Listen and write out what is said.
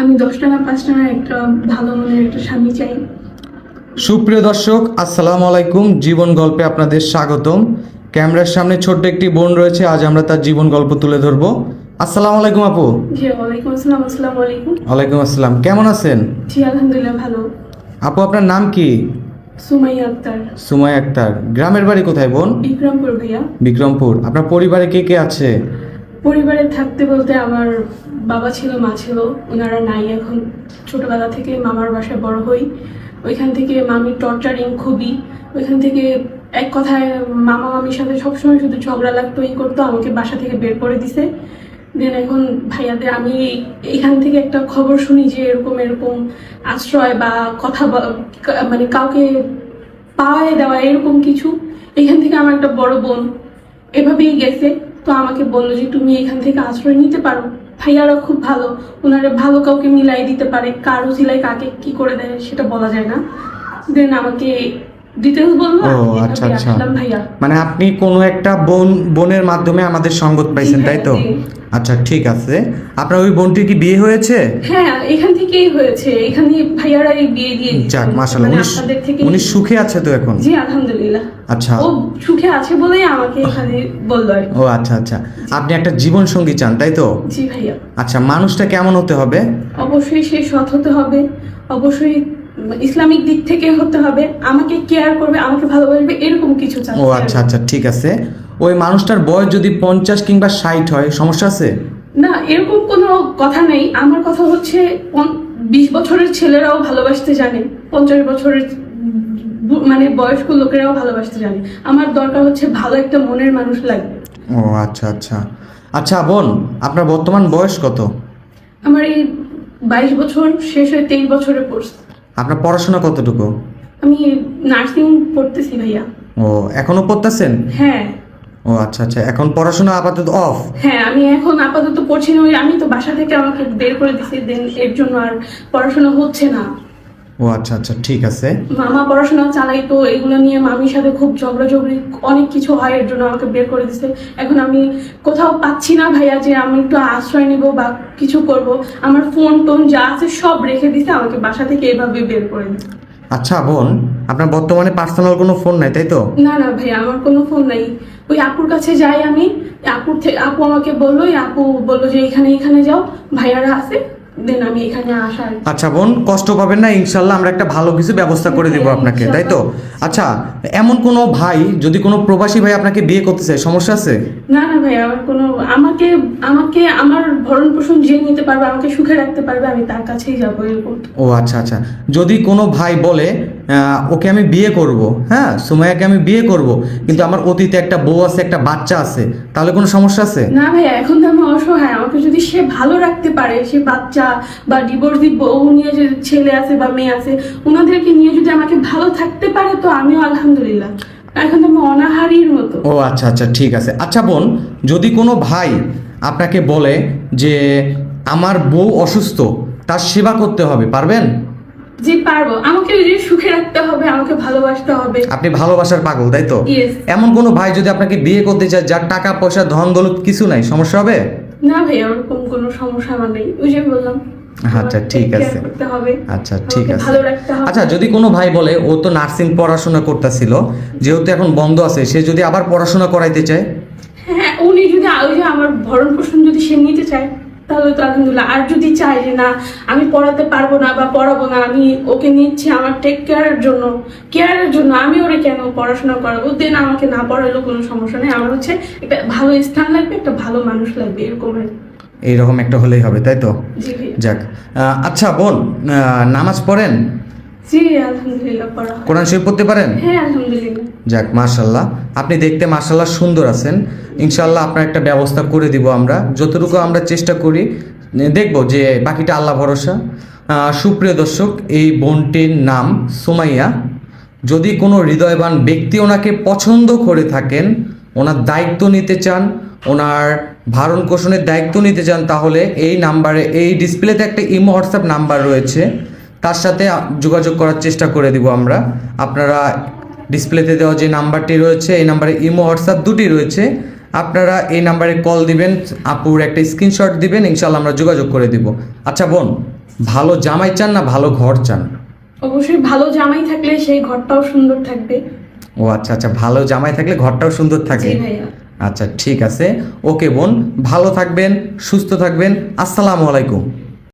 আমি দশ টাকা পাঁচ টাকা একটা ভালো মনের একটা স্বামী চাই। সুপ্রিয় দর্শক আসসালামু আলাইকুম। জীবন গল্পে আপনাদের স্বাগতম। ক্যামেরার সামনে ছোট্ট একটি বোন রয়েছে আজ আমরা তার জীবন গল্প তুলে ধরবো। আসসালামু আলাইকুম আপু। জি ওয়ালাইকুম আসসালাম আসসালামু আলাইকুম। ওয়ালাইকুম আসসালাম। কেমন আছেন? জি আলহামদুলিল্লাহ ভালো। আপু আপনার নাম কি? সুমাইয়া আক্তার। সুমাই আক্তার। গ্রামের বাড়ি কোথায় বোন? বিক্রমপুর ভাইয়া। বিক্রমপুর। আপনার পরিবারে কে কে আছে? পরিবারে থাকতে বলতে আমার বাবা ছিল, মা ছিল ওনারা নাই। এখন ছোটবেলা থেকে মামার বাসায় বড় হই। ওইখান থেকে মামির টর্চারিং খুবই। ওইখান থেকে এক কথায় মামা, মামির সাথে সবসময় শুধু ঝগড়া লাগতো, ই করতো, আমাকে বাসা থেকে বের করে দিছে। দেন এখন ভাইয়াদের আমি এখান থেকে একটা খবর শুনি যে এরকম এরকম আশ্রয় বা কথা মানে কাউকে পাওয়ায় দেওয়া এরকম কিছু, এখান থেকে আমার একটা বড় বোন এভাবেই গেছে। তো আমাকে বলল যে, তুমি এখান থেকে আশ্রয় নিতে পারো। ভাইয়ারা খুব ভালো। ওনারা ভালো কাউকে মিলাই দিতে পারে। কারও সিলাই কাকে কি করে দেয় সেটা বলা যায় না। দেন আমাকে ডিটেলস বলল ও আচ্ছা আচ্ছা। ভাইয়া। মানে আপনি কোনো একটা বোন বোনের মাধ্যমে আমাদের সঙ্গত পাইছেন তাই তো। আচ্ছা ঠিক আছে। আপনার ওই বোনটির কি বিয়ে হয়েছে? হ্যাঁ এখান থেকেই হয়েছে। এখানে ভাইয়ারাই বিয়ে দিয়ে যাক মাশাল্লাহ মানে উনি থেকে উনি সুখে আছে তো এখন? জি আলহামদুলিল্লাহ। আচ্ছা। ও সুখে আছে বলেই আমাকে এখানে বলল ও আচ্ছা আচ্ছা। আপনি একটা জীবন সঙ্গী চান তাই তো? জি ভাইয়া। আচ্ছা মানুষটা কেমন হতে হবে? অবশ্যই সে সৎ হতে হবে। অবশ্যই ইসলামিক দিক থেকে হতে হবে আমাকে কেয়ার করবে আমাকে ভালোবাসবে এরকম কিছু চাচ্ছি ও আচ্ছা আচ্ছা ঠিক আছে। ওই মানুষটার বয়স যদি পঞ্চাশ কিংবা ষাট হয় সমস্যা আছে? না এরকম কোনো কথা নেই। আমার কথা হচ্ছে বিশ বছরের ছেলেরাও ভালোবাসতে জানে পঞ্চাশ বছরের মানে বয়স্ক লোকেরাও ভালোবাসতে জানে। আমার দরকার হচ্ছে ভালো একটা মনের মানুষ লাগবে। ও আচ্ছা আচ্ছা। আচ্ছা বোন আপনার বর্তমান বয়স কত? আমার এই বাইশ বছর শেষ হয়ে তেইশ বছরে পড়ছে। আপনার পড়াশোনা কতটুকু? আমি নার্সিং পড়তেছি ভাইয়া। ও এখনও পড়তেছেন? হ্যাঁ। ও আচ্ছা আচ্ছা এখন পড়াশোনা আপাতত অফ হ্যাঁ আমি এখন আপাতত পড়ছি না। আমি তো বাসা থেকে আমাকে বের করে দিছি দেন এর জন্য আর পড়াশোনা হচ্ছে না। ও আচ্ছা আচ্ছা ঠিক আছে। মামা পড়াশোনা চালাই তো এগুলো নিয়ে মামির সাথে খুব ঝগড়াঝগড়ি অনেক কিছু হয় এর জন্য আমাকে বের করে দিছে। এখন আমি কোথাও পাচ্ছি না ভাইয়া যে আমি একটু আশ্রয় নিব বা কিছু করব। আমার ফোন টোন যা আছে সব রেখে দিছে আমাকে বাসা থেকে এভাবে বের করে দিছে। আচ্ছা বোন আপনার বর্তমানে পার্সোনাল কোনো ফোন নাই তাই তো? না না ভাইয়া আমার কোনো ফোন নাই। ওই আপুর কাছে যাই আমি আপুর থেকে আপু আমাকে বলল আপু বলল যে এখানে এখানে যাও ভাইয়ারা আছে দেন আমি এখানে আসার আচ্ছা বোন কষ্ট পাবেন না ইনশাল্লাহ আমরা একটা ভালো কিছু ব্যবস্থা করে দেবো আপনাকে তাই তো? আচ্ছা এমন কোনো ভাই যদি কোনো প্রবাসী ভাই আপনাকে বিয়ে করতে চায় সমস্যা আছে? না না ভাই আমার কোনো আমাকে আমাকে আমার ভরণ পোষণ যে নিতে পারবে আমাকে সুখে রাখতে পারবে আমি তার কাছেই যাব এরকম ও আচ্ছা আচ্ছা। যদি কোনো ভাই বলে আহ, ওকে আমি বিয়ে করব হ্যাঁ সুমাইয়াকে আমি বিয়ে করব কিন্তু আমার অতীতে একটা বউ আছে একটা বাচ্চা আছে তাহলে কোনো সমস্যা আছে? না ভাইয়া এখন তো আমি অসহায়। আমাকে যদি সে ভালো রাখতে পারে সে বাচ্চা বা ডিভোর্স বউ নিয়ে যে ছেলে আছে বা মেয়ে আছে ওনাদেরকে নিয়ে যদি আমাকে ভালো থাকতে পারে তো আমিও আলহামদুলিল্লাহ। এখন তো আমি অনাহারির মতো। ও আচ্ছা আচ্ছা ঠিক আছে। আচ্ছা বোন যদি কোনো ভাই আপনাকে বলে যে আমার বউ অসুস্থ তার সেবা করতে হবে পারবেন? জি পারব। আমাকে যে সুখে রাখতে হবে আমাকে ভালোবাসতে হবে। আপনি ভালোবাসার পাগল তাই তো? এমন কোনো ভাই যদি আপনাকে বিয়ে করতে চায় যার টাকা পয়সা ধন দৌলত কিছু নাই সমস্যা হবে? না ভাইয়া ওরকম কোনো সমস্যা আমার নেই। ওই যে বললাম আচ্ছা, ঠিক আছে। আচ্ছা ঠিক আছে। আচ্ছা যদি কোনো ভাই বলে ও তো নার্সিং পড়াশোনা করতেছিল যেহেতু এখন বন্ধ আছে সে যদি আবার পড়াশোনা করাইতে চায়? হ্যাঁ উনি যদি ওই যে আমার ভরণ পোষণ যদি সে নিতে চায় তাহলে তো আলহামদুলিল্লাহ। আর যদি চায় যে না আমি পড়াতে পারব না বা পড়াবো না আমি ওকে নিচ্ছি আমার টেক কেয়ারের জন্য কেয়ারের জন্য আমি ওরে কেন পড়াশোনা করাবো? দেন আমাকে না পড়ালেও কোনো সমস্যা নেই। আমার হচ্ছে একটা ভালো স্থান লাগবে একটা ভালো মানুষ লাগবে এরকম এইরকম একটা হলেই হবে তাই তো? যাক। আচ্ছা বোন নামাজ পড়েন? জি আলহামদুলিল্লাহ পড়া কোরআন শরীফ পড়তে পারেন? হ্যাঁ আলহামদুলিল্লাহ। যাক মার্শাল্লাহ আপনি দেখতে মার্শাল্লাহ সুন্দর আছেন। ইনশাল্লাহ আপনার একটা ব্যবস্থা করে দিব আমরা। যতটুকু আমরা চেষ্টা করি, দেখব যে বাকিটা আল্লাহ ভরসা। সুপ্রিয় দর্শক, এই বোনটির নাম সোমাইয়া। যদি কোনো হৃদয়বান ব্যক্তি ওনাকে পছন্দ করে থাকেন, ওনার দায়িত্ব নিতে চান, ওনার ভারণ পোষণের দায়িত্ব নিতে চান, তাহলে এই নাম্বারে, এই ডিসপ্লেতে একটা ইমো, হোয়াটসঅ্যাপ নাম্বার রয়েছে। তার সাথে যোগাযোগ করার চেষ্টা করে দিব আমরা। আপনারা ডিসপ্লেতে দেওয়া যে নাম্বারটি রয়েছে, এই নাম্বারে ইমো, হোয়াটসঅ্যাপ দুটি রয়েছে। আপনারা এই নাম্বারে কল দিবেন আপুর একটা স্ক্রিনশট দিবেন ইনশাল্লাহ আমরা যোগাযোগ করে দিব। আচ্ছা বোন ভালো জামাই চান না ভালো ঘর চান? অবশ্যই ভালো জামাই থাকলে সেই ঘরটাও সুন্দর থাকবে। ও আচ্ছা আচ্ছা ভালো জামাই থাকলে ঘরটাও সুন্দর থাকে। আচ্ছা ঠিক আছে। ওকে বোন ভালো থাকবেন সুস্থ থাকবেন। আসসালামু আলাইকুম।